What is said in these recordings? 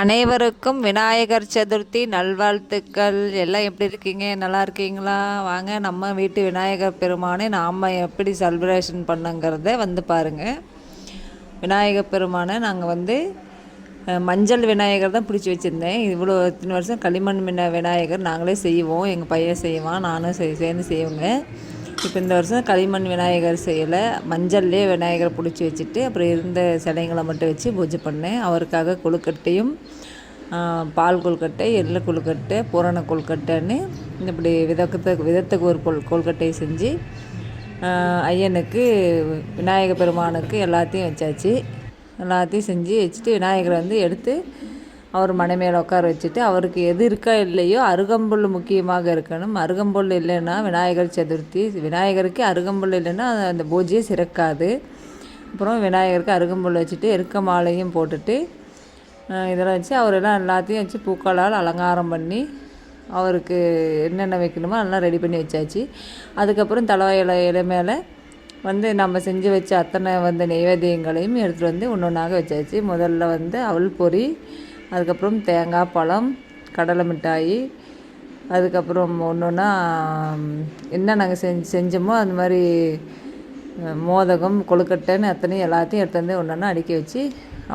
அனைவருக்கும் விநாயகர் சதுர்த்தி நல்வாழ்த்துக்கள். எல்லாம் எப்படி இருக்கீங்க? நல்லா இருக்கீங்களா? வாங்க நம்ம வீட்டு விநாயகர் பெருமானை நாம் எப்படி செலிப்ரேஷன் பண்ணுங்கிறத வந்து பாருங்கள் விநாயகர் பெருமானை நாங்கள் வந்து மஞ்சள் விநாயகர் தான் பிடிச்சி வச்சுருந்தேன். இவ்வளோ இத்தனை வருஷம் களிமண் மின்ன விநாயகர் நாங்களே செய்வோம். எங்கள் பையன் செய்வான் நானும் சேர்ந்து செய்வோங்க. இப்போ இந்த வருஷம் களிமண் விநாயகர் செய்யலை. மஞ்சள்லேயே விநாயகரை பிடிச்சி வச்சுட்டு அப்புறம் இருந்த சிலைங்களை மட்டும் வச்சு பூஜை பண்ணேன். அவருக்காக கொழுக்கட்டையும் பால் கொழுக்கட்டை எள்ளு கொழுக்கட்டை பூரண கொழுக்கட்டைன்னு இப்படி விதத்துக்கு விதத்துக்கு ஒரு கொள் கொழுக்கட்டையை செஞ்சு ஐயனுக்கு விநாயகர் பெருமானுக்கு எல்லாத்தையும் வச்சாச்சு. எல்லாத்தையும் செஞ்சு வச்சுட்டு விநாயகரை வந்து எடுத்து அவர் மனை மேலே உட்கார வச்சுட்டு அவருக்கு எது இருக்கா இல்லையோ அருகம்புல் முக்கியமாக இருக்கணும். அருகம்புல் இல்லைன்னா விநாயகர் சதுர்த்தி விநாயகருக்கு அருகம்புல் இல்லைன்னா அந்த பூஜையே சிறக்காது. அப்புறம் விநாயகருக்கு அருகம்புல் வச்சுட்டு எருக்க மாலையும் போட்டுட்டு இதெல்லாம் வச்சு அவரெல்லாம் எல்லாத்தையும் வச்சு பூக்களால் அலங்காரம் பண்ணி அவருக்கு என்னென்ன வைக்கணுமோ அதெல்லாம் ரெடி பண்ணி வச்சாச்சு. அதுக்கப்புறம் தலைவாயில இலை மேலே வந்து நம்ம செஞ்சு வச்ச அத்தனை வந்து நெய்வேத்தியங்களையும் எடுத்துகிட்டு வந்து ஒன்று ஒன்றாக வச்சாச்சு. முதல்ல வந்து அவள் பொறி அதுக்கப்புறம் தேங்காய் பழம் கடலை மிட்டாய் அதுக்கப்புறம் ஒன்று ஒன்றா என்ன நாங்கள் செஞ்சு செஞ்சோமோ அந்த மாதிரி மோதகம் கொழுக்கட்டைன்னு அத்தனையும் எல்லாத்தையும் எடுத்து வந்து ஒன்று ஒன்றா அடுக்கி வச்சு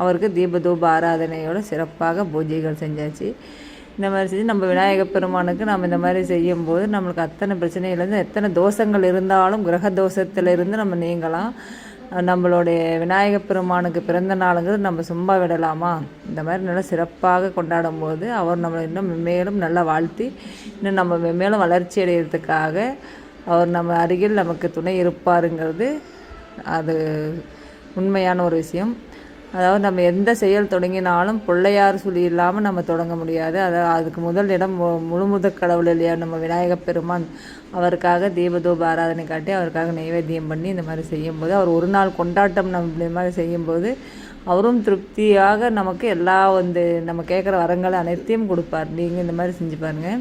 அவருக்கு தீப தூப ஆராதனையோடு சிறப்பாக பூஜைகள் செஞ்சாச்சு. இந்த மாதிரி செஞ்சு நம்ம விநாயகர் பெருமானுக்கு நம்ம இந்த மாதிரி செய்யும்போது நம்மளுக்கு அத்தனை பிரச்சனையிலேருந்து எத்தனை தோஷங்கள் இருந்தாலும் கிரக தோஷத்திலிருந்து நம்ம நீங்கலாம். நம்மளுடைய விநாயகர் பெருமானுக்கு பிறந்த நாளுங்கிறது நம்ம சும்மா விடலாமா? இந்த மாதிரி நல்லா சிறப்பாக கொண்டாடும் போது அவர் நம்மளை இன்னும் மேலும் நல்லா வாழ்த்தி இன்னும் நம்ம மேலும் வளர்ச்சி அடைகிறதுக்காக அவர் நம்ம அருகில் நமக்கு துணை இருப்பாருங்கிறது அது உண்மையான ஒரு விஷயம். அதாவது நம்ம எந்த செயல் தொடங்கினாலும் பிள்ளையார் சொல்லி இல்லாமல் நம்ம தொடங்க முடியாது. அதாவது அதுக்கு முதல் இடம் முழு முழுமுதற் கடவுள் இல்லையா? நம்ம விநாயகப் பெருமான் அவருக்காக தீபதூப ஆராதனை காட்டி அவருக்காக நைவேத்தியம் பண்ணி இந்த மாதிரி செய்யும்போது அவர் ஒரு நாள் கொண்டாட்டம் நம்ம இந்த மாதிரி செய்யும்போது அவரும் திருப்தியாக நமக்கு எல்லா வந்து நம்ம கேட்குற வரங்களை அனைத்தையும் கொடுப்பார். நீங்கள் இந்த மாதிரி செஞ்சு பாருங்கள்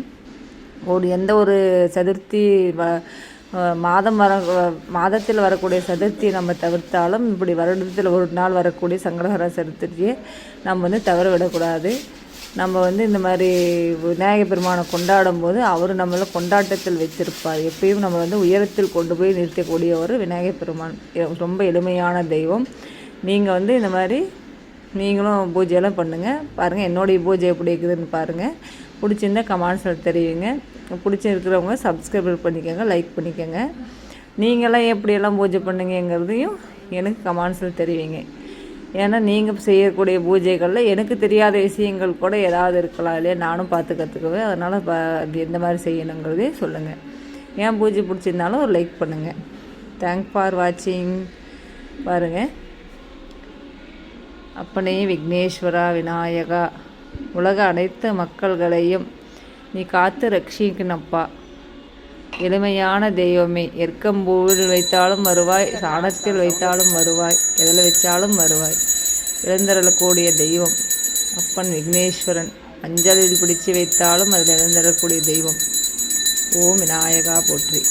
ஒரு எந்த ஒரு சதுர்த்தி வ மாதம் வர மாதத்தில் வரக்கூடிய சதுர்த்தியை நம்ம தவிர்த்தாலும் இப்படி வருடத்தில் ஒரு நாள் வரக்கூடிய சங்கடகர சதுர்த்தியை நம்ம வந்து தவற விடக்கூடாது நம்ம வந்து இந்த மாதிரி விநாயக பெருமானை கொண்டாடும் போது அவர் நம்மளை கொண்டாட்டத்தில் வச்சிருப்பார் எப்பயும் நம்ம வந்து உயரத்தில் கொண்டு போய் நிறுத்தக்கூடிய ஒரு விநாயகர் பெருமான். ரொம்ப எளிமையான தெய்வம். நீங்கள் வந்து இந்த மாதிரி நீங்களும் பூஜையெல்லாம் பண்ணுங்கள் பாருங்கள் என்னுடைய பூஜை எப்படி இருக்குதுன்னு பாருங்கள் பிடிச்சிருந்தா கமெண்ட்ஸில் தெரிவிங்க. பிடிச்சிருக்கிறவங்க சப்ஸ்கிரைப் பண்ணிக்கோங்க லைக் பண்ணிக்கோங்க. நீங்களாம் எப்படியெல்லாம் பூஜை பண்ணுங்கங்கிறதையும் எனக்கு கமெண்ட்ஸில் தெரிவிங்க. ஏன்னா நீங்கள் செய்யக்கூடிய பூஜைகளில் எனக்கு தெரியாத விஷயங்கள் கூட ஏதாவது இருக்கலாம் இல்லையா? நானும் பார்த்து கற்றுக்குவேன் அதனால் ப அது எந்த மாதிரி செய்யணுங்கிறதே சொல்லுங்கள் ஏன் பூஜை பிடிச்சிருந்தாலும் ஒரு லைக் பண்ணுங்கள் தேங்க் ஃபார் வாட்சிங் பாருங்கள் அப்பனே விக்னேஸ்வரா விநாயகா உலக அனைத்து மக்கள்களையும் நீ காத்து ரட்சிக்கணப்பா எளிமையான தெய்வமே எற்கம்பூவில் வைத்தாலும் வருவாய் சாணத்தில் வைத்தாலும் வருவாய் எதில் வச்சாலும் வருவாய். எழுந்தருளக்கூடிய தெய்வம் அப்பன் விக்னேஸ்வரன் அஞ்சலில் பிடிச்சு வைத்தாலும் அதில் இழந்தரக்கூடிய தெய்வம். ஓம் விநாயகா போற்றி.